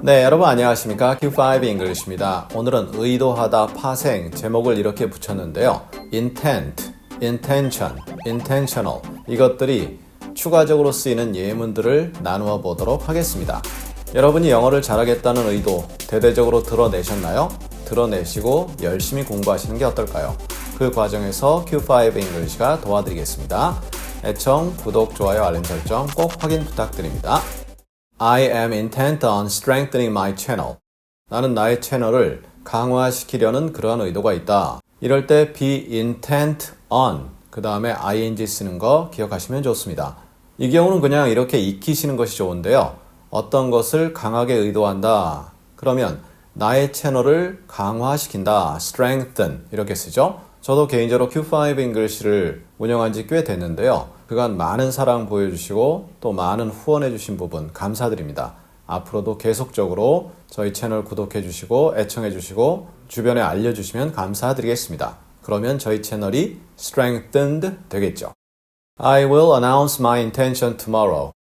네, 여러분 안녕하십니까? Q5 English입니다. 오늘은 의도하다, 파생, 제목을 이렇게 붙였는데요. intent, intention, intentional 이것들이 추가적으로 쓰이는 예문들을 나누어 보도록 하겠습니다. 여러분이 영어를 잘하겠다는 의도 대대적으로 드러내셨나요? 드러내시고 열심히 공부하시는 게 어떨까요? 그 과정에서 Q5 English가 도와드리겠습니다. 애청, 구독, 좋아요, 알림 설정 꼭 확인 부탁드립니다. I am intent on strengthening my channel. 나는 나의 채널을 강화시키려는 그러한 의도가 있다. 이럴 때 be intent on 그 다음에 ing 쓰는 거 기억하시면 좋습니다. 이 경우는 그냥 이렇게 익히시는 것이 좋은데요. 어떤 것을 강하게 의도한다. 그러면 나의 채널을 강화시킨다. strengthen 이렇게 쓰죠. 저도 개인적으로 Q5 English를 운영한 지 꽤 됐는데요. 그간 많은 사랑 보여주시고 또 많은 후원해주신 부분 감사드립니다. 앞으로도 계속적으로 저희 채널 구독해주시고 애청해주시고 주변에 알려주시면 감사드리겠습니다. 그러면 저희 채널이 strengthened 되겠죠. I will announce my intention tomorrow.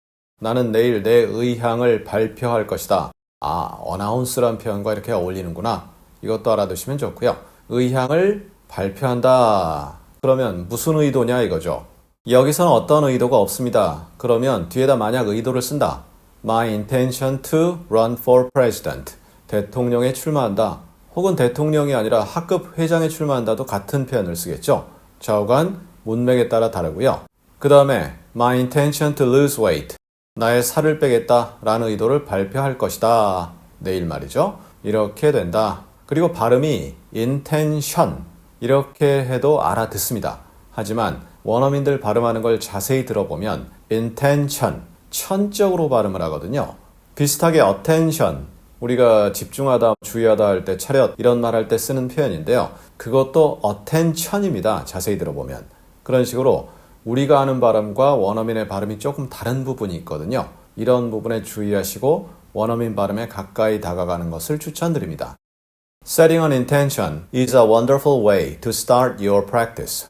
나는 내일 내 의향을 발표할 것이다. 아, announce란 표현과 이렇게 어울리는구나. 이것도 알아두시면 좋고요. 의향을 발표한다. 그러면 무슨 의도냐 이거죠. 여기서는 어떤 의도가 없습니다. 그러면 뒤에다 만약 의도를 쓴다. My intention to run for president. 대통령에 출마한다. 혹은 대통령이 아니라 학급 회장에 출마한다도 같은 표현을 쓰겠죠. 좌우간 문맥에 따라 다르고요. 그 다음에 My intention to lose weight. 나의 살을 빼겠다 라는 의도를 발표할 것이다. 내일 말이죠. 이렇게 된다. 그리고 발음이 intention 이렇게 해도 알아듣습니다. 하지만 원어민들 발음하는 걸 자세히 들어보면 intention 천적으로 발음을 하거든요. 비슷하게 attention 우리가 집중하다, 주의하다 할 때 차렷 이런 말 할 때 쓰는 표현인데요. 그것도 attention입니다. 자세히 들어보면. 그런 식으로 우리가 하는 발음과 원어민의 발음이 조금 다른 부분이 있거든요. 이런 부분에 주의하시고 원어민 발음에 가까이 다가가는 것을 추천드립니다. Setting an intention is a wonderful way to start your practice.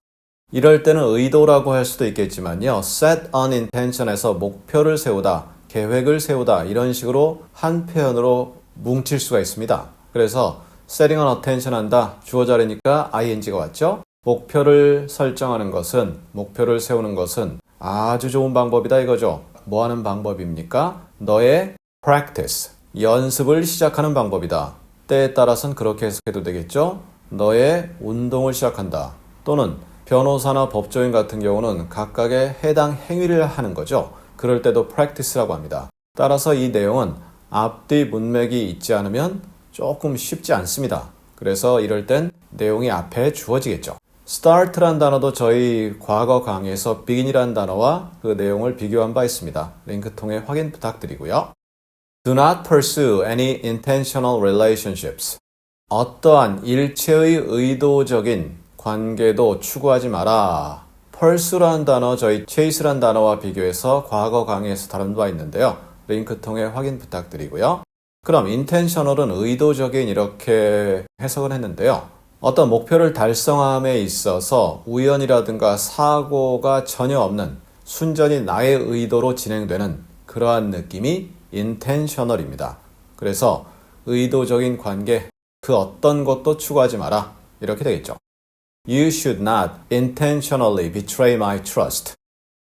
이럴 때는 의도라고 할 수도 있겠지만요. set an intention에서 목표를 세우다, 계획을 세우다 이런 식으로 한 표현으로 뭉칠 수가 있습니다. 그래서 setting an attention 한다 주어 자리니까 ing가 왔죠. 목표를 설정하는 것은 목표를 세우는 것은 아주 좋은 방법이다 이거죠. 뭐 하는 방법입니까? 너의 practice 연습을 시작하는 방법이다. 때에 따라서는 그렇게 해석해도 되겠죠. 너의 운동을 시작한다. 또는 변호사나 법조인 같은 경우는 각각의 해당 행위를 하는 거죠. 그럴 때도 practice라고 합니다. 따라서 이 내용은 앞뒤 문맥이 있지 않으면 조금 쉽지 않습니다. 그래서 이럴 땐 내용이 앞에 주어지겠죠. start란 단어도 저희 과거 강의에서 begin이란 단어와 그 내용을 비교한 바 있습니다. 링크 통해 확인 부탁드리고요. Do not pursue any intentional relationships. 어떠한 일체의 의도적인 관계도 추구하지 마라. pursue란 단어 저희 chase란 단어와 비교해서 과거 강의에서 다룬 바 있는데요. 링크 통해 확인 부탁드리고요. 그럼 intentional은 의도적인 이렇게 해석을 했는데요. 어떤 목표를 달성함에 있어서 우연이라든가 사고가 전혀 없는 순전히 나의 의도로 진행되는 그러한 느낌이 intentional입니다. 그래서 의도적인 관계, 그 어떤 것도 추구하지 마라. 이렇게 되겠죠. You should not intentionally betray my trust.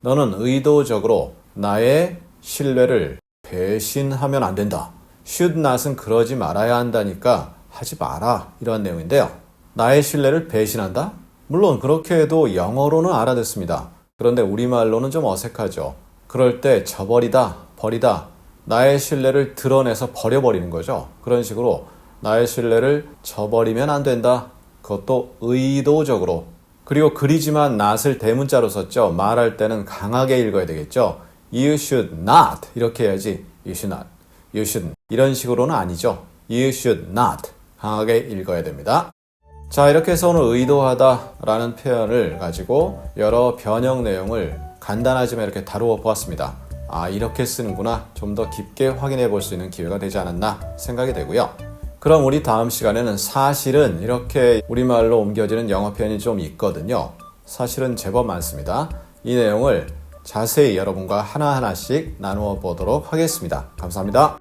너는 의도적으로 나의 신뢰를 배신하면 안 된다. should not은 그러지 말아야 한다니까 하지 마라. 이런 내용인데요. 나의 신뢰를 배신한다? 물론 그렇게 해도 영어로는 알아듣습니다. 그런데 우리말로는 좀 어색하죠. 그럴 때 저버리다, 버리다, 나의 신뢰를 드러내서 버려버리는 거죠. 그런 식으로 나의 신뢰를 저버리면 안 된다. 그것도 의도적으로. 그리고 그리지만 not을 대문자로 썼죠. 말할 때는 강하게 읽어야 되겠죠. You should not 이렇게 해야지. You should not. You should 이런 식으로는 아니죠. You should not 강하게 읽어야 됩니다. 자 이렇게 해서 오늘 의도하다라는 표현을 가지고 여러 변형 내용을 간단하지만 이렇게 다루어 보았습니다. 아 이렇게 쓰는구나 좀 더 깊게 확인해 볼 수 있는 기회가 되지 않았나 생각이 되고요. 그럼 우리 다음 시간에는 사실은 이렇게 우리말로 옮겨지는 영어 표현이 좀 있거든요. 사실은 제법 많습니다. 이 내용을 자세히 여러분과 하나하나씩 나누어 보도록 하겠습니다. 감사합니다.